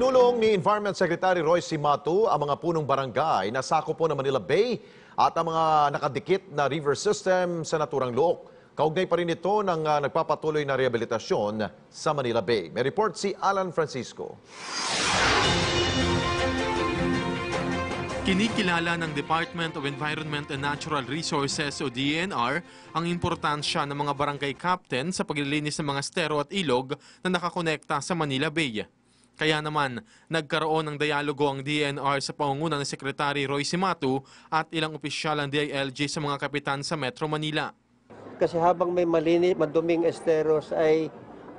Isinulong ni Environment Secretary Roy Simatu ang mga punong barangay na sakop po ng Manila Bay at ang mga nakadikit na river system sa naturang look. Kaugnay pa rin ito ng ah, nagpapatuloy na rehabilitasyon sa Manila Bay. May report si Alan Francisco. Kinikilala ng Department of Environment and Natural Resources o DENR ang importansya ng mga barangay captain sa paglilinis ng mga estero at ilog na nakakonekta sa Manila Bay. Kaya naman, nagkaroon ng dialogo ang DNR sa pangunguna ng Secretary Roy Simatu at ilang opisyal ng DILG sa mga kapitan sa Metro Manila. Kasi habang may malinis, maduming esteros ay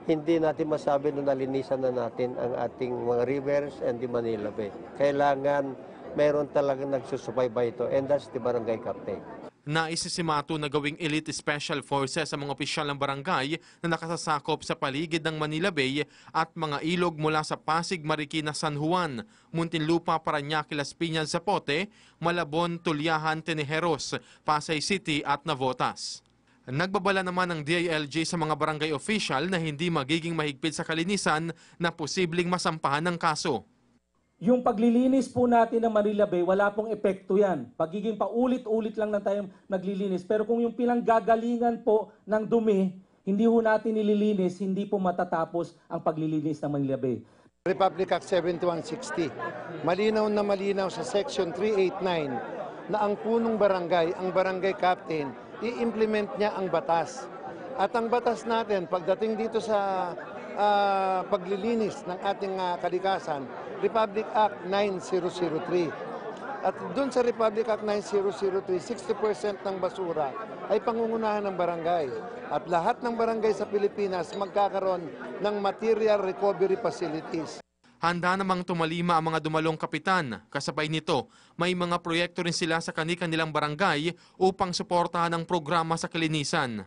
hindi natin masabi na nalinisan na natin ang ating mga rivers and the Manila Bay. Kailangan mayroon talagang nagsusubaybay ito and that's the barangay captain. Nais si Simatu na gawing elite special forces sa mga opisyal ng barangay na nakasasakop sa paligid ng Manila Bay at mga ilog mula sa Pasig, Marikina, San Juan, Muntinlupa, Parañaque, Las Piñas, Zapote, Malabon, Tulyahan, Tenejeros, Pasay City at Navotas. Nagbabala naman ng DILG sa mga barangay official na hindi magiging mahigpit sa kalinisan na posibleng masampahan ng kaso. Yung paglilinis po natin ng Manila Bay, wala pong epekto yan. Pagiging paulit-ulit lang na tayo naglilinis. Pero kung yung pinanggagalingan po ng dumi, hindi ho natin nililinis, hindi po matatapos ang paglilinis ng Manila Bay. Republic Act 7160. Malinaw na malinaw sa Section 389 na ang punong barangay, ang barangay captain, i-implement niya ang batas. At ang batas natin, pagdating dito sa ah, paglilinis ng ating ah, kalikasan, Republic Act 9003. At doon sa Republic Act 9003, 60% ng basura ay pangungunahan ng barangay. At lahat ng barangay sa Pilipinas magkakaroon ng material recovery facilities. Handa namang tumalima ang mga dumalong kapitan. Kasabay nito, may mga proyekto rin sila sa kani-kanilang barangay upang suportahan ang programa sa kalinisan.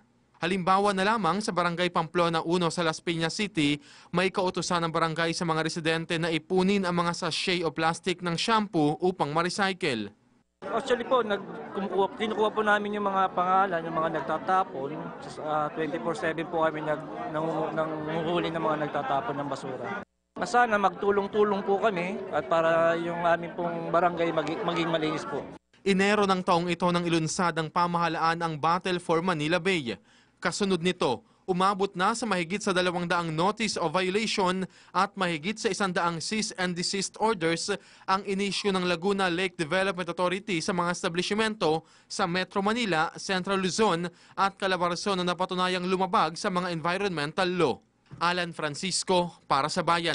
Halimbawa na lamang sa Barangay Pamplona 1 sa Las Piñas City, may kautusan ng barangay sa mga residente na ipunin ang mga sachet o plastic ng shampoo upang ma-recycle. Actually po, nag, kumukuha, kinukuha po namin yung mga pangalan, yung mga nagtatapon. Uh, 24-7 po kami nag, nang, nanguhuli ng mga nagtatapon ng basura. Sana magtulong-tulong po kami at para yung aming pong barangay maging, maging malinis po. Enero ng taong ito nang ilunsad ang pamahalaan ang Battle for Manila Bay. Kasunod nito, umabot na sa mahigit sa dalawang daang notice of violation at mahigit sa isang daang cease and desist orders ang inisyu ng Laguna Lake Development Authority sa mga establishmento sa Metro Manila, Central Luzon at Calabarzon na napatunayang lumabag sa mga environmental law. Alan Francisco para sa Bayan.